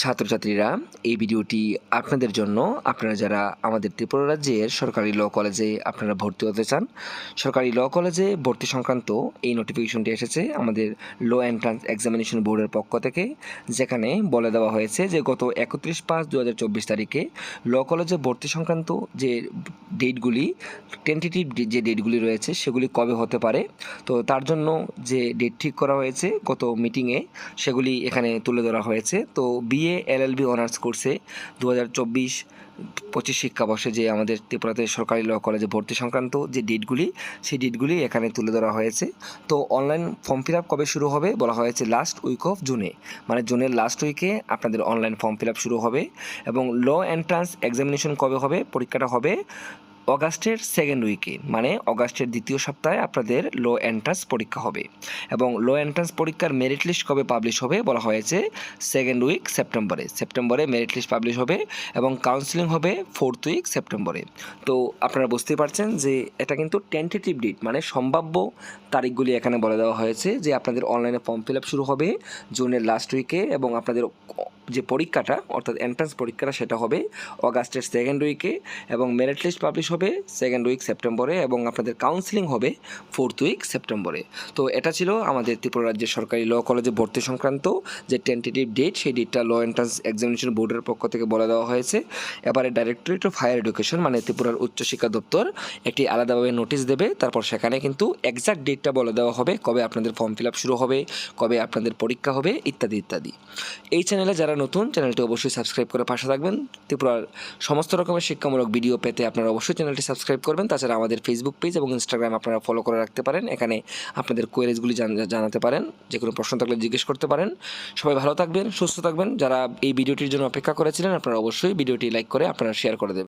ছাত্রছাত্রীরা, এই ভিডিওটি আপনাদের জন্য। আপনারা যারা আমাদের ত্রিপুরা রাজ্যের সরকারি ল কলেজে আপনারা ভর্তি হতে চান, সরকারি ল কলেজে ভর্তি সংক্রান্ত এই নোটিফিকেশনটি এসেছে আমাদের ল এন্ট্রান্স এক্সামিনেশন বোর্ডের পক্ষ থেকে, যেখানে বলে দেওয়া হয়েছে যে গত একত্রিশ পাঁচ দু তারিখে ল কলেজে ভর্তি সংক্রান্ত যে ডেটগুলি টেন্টেটিভ যে ডেটগুলি রয়েছে সেগুলি কবে হতে পারে, তো তার জন্য যে ডেট ঠিক করা হয়েছে গত মিটিংয়ে সেগুলি এখানে তুলে ধরা হয়েছে। তো বিএ এলএলবি অনার্স কোর্সে দু হাজার চব্বিশ পঁচিশ শিক্ষাবর্ষে যে আমাদের ত্রিপুরাতে সরকারি ল কলেজে ভর্তি সংক্রান্ত যে ডেটগুলি, সেই ডেটগুলি এখানে তুলে ধরা হয়েছে। তো অনলাইন ফর্ম ফিল আপ কবে শুরু হবে বলা হয়েছে লাস্ট উইক অফ জুনে মানে জুনের লাস্ট উইকে আপনাদের অনলাইন ফর্ম ফিল আপ শুরু হবে এবং ল এন্ট্রান্স এক্সামিনেশন কবে হবে, পরীক্ষাটা হবে অগাস্টের সেকেন্ড উইকে মানে অগাস্টের দ্বিতীয় সপ্তাহে আপনাদের লো এন্ট্রান্স পরীক্ষা হবে। এবং লো এন্ট্রান্স পরীক্ষার মেরিট লিস্ট কবে পাবলিশ হবে বলা হয়েছে সেকেন্ড উইক সেপ্টেম্বরে সেপ্টেম্বরে মেরিট লিস্ট পাবলিশ হবে এবং কাউন্সিলিং হবে ফোর্থ উইক সেপ্টেম্বরে তো আপনারা বুঝতেই পারছেন যে এটা কিন্তু টেন্টেটিভ ডেট মানে সম্ভাব্য তারিখগুলি এখানে বলে দেওয়া হয়েছে যে আপনাদের অনলাইনে ফর্ম ফিল আপ শুরু হবে জুনের লাস্ট উইকে এবং আপনাদের যে পরীক্ষাটা, অর্থাৎ এন্ট্রান্স পরীক্ষাটা, সেটা হবে অগাস্টের সেকেন্ড উইকে এবং মেরিট লিস্ট পাবলিশ হবে সেকেন্ড উইক সেপ্টেম্বরে এবং আপনাদের কাউন্সিলিং হবে ফোর্থ উইক সেপ্টেম্বরে তো এটা ছিল আমাদের ত্রিপুরা রাজ্যের সরকারি ল কলেজে ভর্তি সংক্রান্ত যে টেন্টেটিভ ডেট সেই ডেটটা ল এন্ট্রান্স এক্সামিনেশন বোর্ডের পক্ষ থেকে বলে দেওয়া হয়েছে। এবারে ডাইরেক্টরেট অফ হায়ার এডুকেশন মানে ত্রিপুরার উচ্চশিক্ষা দপ্তর একটি আলাদাভাবে নোটিশ দেবে। তারপর সেখানে কিন্তু এক্সাক্ট ডেটটা বলে দেওয়া হবে, কবে আপনাদের ফর্ম ফিল আপ শুরু হবে, কবে আপনাদের পরীক্ষা হবে, ইত্যাদি ইত্যাদি। এই চ্যানেলে যারা নতুন চ্যানেলটি অবশ্যই সাবস্ক্রাইব করে পাশে থাকবেন। ত্রিপুরার সমস্ত রকমের শিক্ষামূলক ভিডিও পেতে আপনারা অবশ্যই চ্যানেলটি সাবস্ক্রাইব করবেন। তাছাড়া আমাদের ফেসবুক পেজ এবং ইনস্টাগ্রাম আপনারা ফলো করে রাখতে পারেন। এখানে আপনাদের কোয়েরিজগুলি জানাতে পারেন। যে কোনো প্রশ্ন থাকলে জিজ্ঞেস করতে পারেন। সবাই ভালো থাকবেন, সুস্থ থাকবেন। যারা এই ভিডিওটির জন্য অপেক্ষা করেছিলেন, আপনারা অবশ্যই ভিডিওটি লাইক করে আপনারা শেয়ার করে দেবেন।